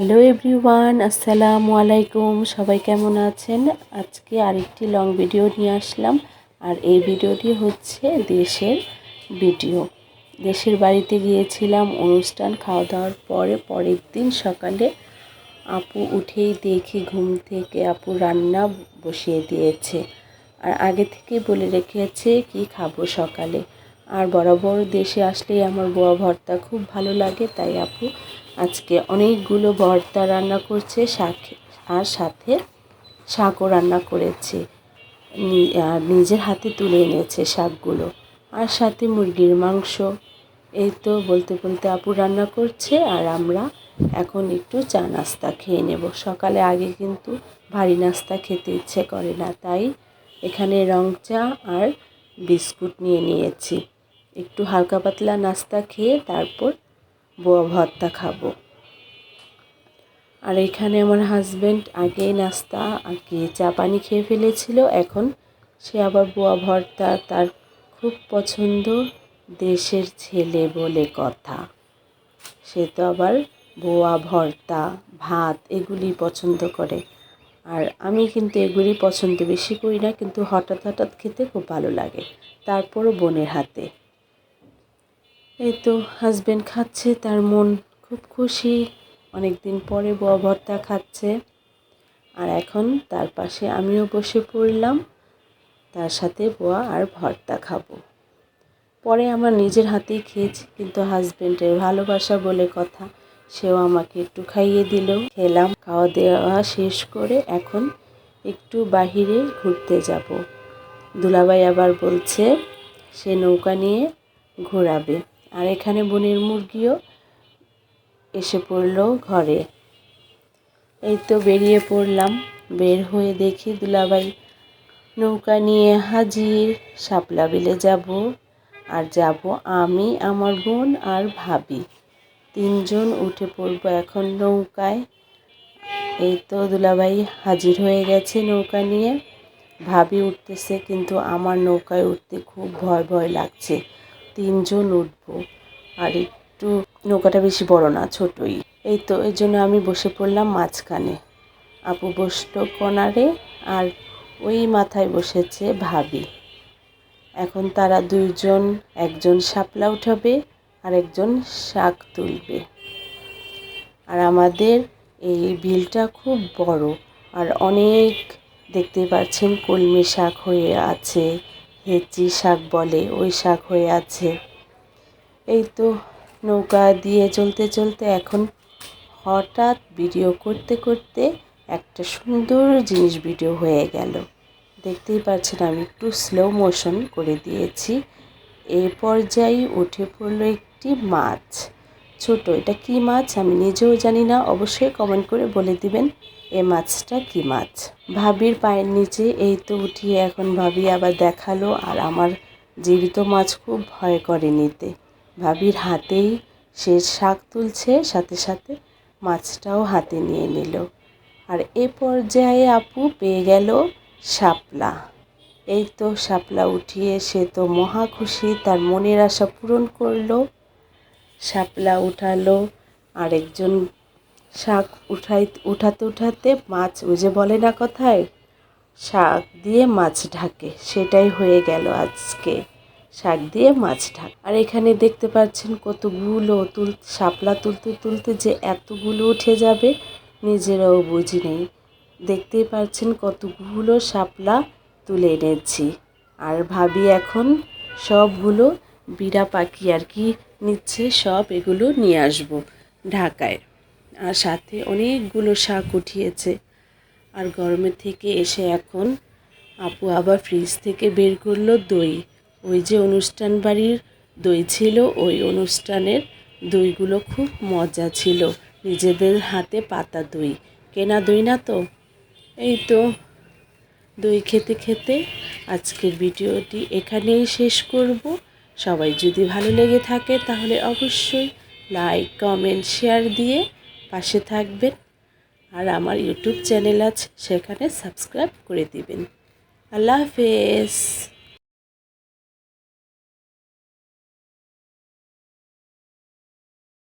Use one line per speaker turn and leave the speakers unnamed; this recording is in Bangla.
হ্যালো এভরিওয়ান, আসসালামু আলাইকুম। সবাই কেমন আছেন? আজকে আরেকটি লং ভিডিও নিয়ে আসলাম। আর এই ভিডিওটি হচ্ছে দেশের ভিডিও দেশের বাড়িতে গিয়েছিলাম, অনুষ্ঠান খাওয়া দাওয়ার পরে পরের দিন সকালে আপু উঠেই দেখি ঘুম থেকে আপু রান্না বসিয়ে দিয়েছে। আর আগে থেকেই বলে রেখেছে, কি খাব সকালে? আর বরাবর দেশে আসলেই আমার বোয়া ভর্তা খুব ভালো লাগে, তাই আপু আজকে অনেকগুলো ভর্তা রান্না করছে, শাক আর সাথে শাকও রান্না করেছে। আর নিজের হাতে তুলে এনেছে শাকগুলো। আর সাথে মুরগির মাংস। এই তো বলতে বলতে আপু রান্না করছে, আর আমরা এখন একটু চা নাস্তা খেয়ে নেব। সকালে আগে কিন্তু ভারী নাস্তা খেতে ইচ্ছে করে না, তাই এখানে রং চা আর বিস্কুট নিয়ে নিয়েছি। একটু হালকা পাতলা নাস্তা খেয়ে তারপর বোয়া ভর্তা খাব। আর এখানে আমার হাজব্যান্ড আগে নাস্তা, আগে চা পানি খেয়ে ফেলেছিল, এখন সে আবার বোয়া ভর্তা, তার খুব পছন্দ দেশের ছেলে বলে কথা। সে তো আবার বোয়া ভর্তা, ভাত এগুলি পছন্দ করে। আর আমি কিন্তু এগুলি পছন্দ বেশি করি না, কিন্তু হঠাৎ হঠাৎ খেতে খুব ভালো লাগে। তারপরও বোনের হাতে। এই তো হাজব্যান্ড খাচ্ছে, তার মন খুব খুশি। অনেক দিন পরে বোয়া ভর্তা খাচ্ছে। আর এখন তার পাশে আমিও বসে পড়লাম। তার সাথে বোয়া আর ভর্তা খাব। পরে আমার নিজের হাতেই খেয়েছি, কিন্তু হাজব্যান্ডের ভালোবাসা বলে কথা, সেও আমাকে একটু খাইয়ে দিল। খেলাম, খাওয়া দাওয়া শেষ করে এখন একটু বাহিরে ঘুরতে যাব। দুলাভাই আবার বলছে, সে নৌকা নিয়ে ঘোরাবে। আর এখানে বনের মুরগিও এসে পড়ল ঘরে। এই তো বেরিয়ে পড়লাম, বের হয়ে দেখি দুলাভাই নৌকা নিয়ে হাজির। শাপলা বিলে যাব, আর যাব আমি, আমার বোন আর ভাবি। তিনজন উঠে পড়ব এখন নৌকায়। এই তো দুলাভাই হাজির হয়ে গেছে নৌকা নিয়ে। ভাবি উঠতেছে, কিন্তু আমার নৌকায় উঠতে খুব ভয় ভয় লাগছে। তিনজন উঠবো। আর একটু নৌকাটা বেশি বড় না, ছোটই। এই তো, এর জন্য আমি বসে পড়লাম মাঝখানে। আপু বসল কনারে, আর ওই মাথায় বসেছে ভাবি। এখন তারা দুইজন, একজন শাপলা উঠাবে, আর একজন শাক তুলবে। আর আমাদের এই বিলটা খুব বড়, আর অনেক দেখতে পাচ্ছেন কলমি শাক হয়ে আছে। হেঁচি শাক বলে? ওই শাক হয়ে আছে। এই তো নৌকা দিয়ে চলতে চলতে এখন হঠাৎ ভিডিও করতে করতে একটা সুন্দর জিনিস ভিডিও হয়ে গেল। দেখতেই পাচ্ছেন আমি একটু স্লো মোশন করে দিয়েছি। এই পর্যায়ে উঠে পড়ল একটি মাছ। ছোট, এটা কি মাছ? আমি নিজেও জানি না। অবশ্যই কমেন্ট করে বলে দিবেন, এ মাছটা কি মাছ? ভাবির পায়ের নিচে এই তো উঠিয়ে এখন ভাবি আবার দেখাল, আর আমার জীবিত মাছ খুব ভয় করে নিতে। ভাবির হাতেই সে শাক তুলছে, সাথে সাথে মাছটাও হাতে নিয়ে নিল। আর এ পর্যায়ে আপু পেয়ে গেল শাপলা। এই তো শাপলা উঠিয়ে সে তো মহা খুশি, তার মনের আশা পূরণ করল। শাপলা উঠালো, আরেকজন শাক উঠাই, উঠাতে উঠাতে মাছ ওই যে বলে না কথায়, শাক দিয়ে মাছ ঢাকে, সেটাই হয়ে গেল আজকে। শাক দিয়ে মাছ ঢাক। আর এখানে দেখতে পাচ্ছেন কতগুলো তুল, শাপলা তুলতে তুলতে যে এতগুলো উঠে যাবে, নিজেরাও বুঝি নেই। দেখতেই পাচ্ছেন কতগুলো শাপলা তুলে এনেছি। আর ভাবি এখন সবগুলো বিড়া পাখি আর কি নিচ্ছে, সব এগুলো নিয়ে আসব ঢাকায়। আর সাথে অনেকগুলো শাক উঠিয়েছে। আর গরমের থেকে এসে এখন আপু আবার ফ্রিজ থেকে বের করল দই। ওই যে অনুষ্ঠান বাড়ির দই ছিল, ওই অনুষ্ঠানের দইগুলো খুব মজা ছিল। নিজেদের হাতে পাতা দই। কেনা দই না তো? এই তো দই খেতে খেতে আজকের ভিডিওটি এখানেই শেষ করব। সবাই যদি ভালো লেগে থাকে তাহলে অবশ্যই লাইক, কমেন্ট, শেয়ার দিয়ে পাশে থাকবেন। আর আমার ইউটিউব চ্যানেল আছে, সেখানে সাবস্ক্রাইব করে দিবেন। আল্লাহ হাফেজ।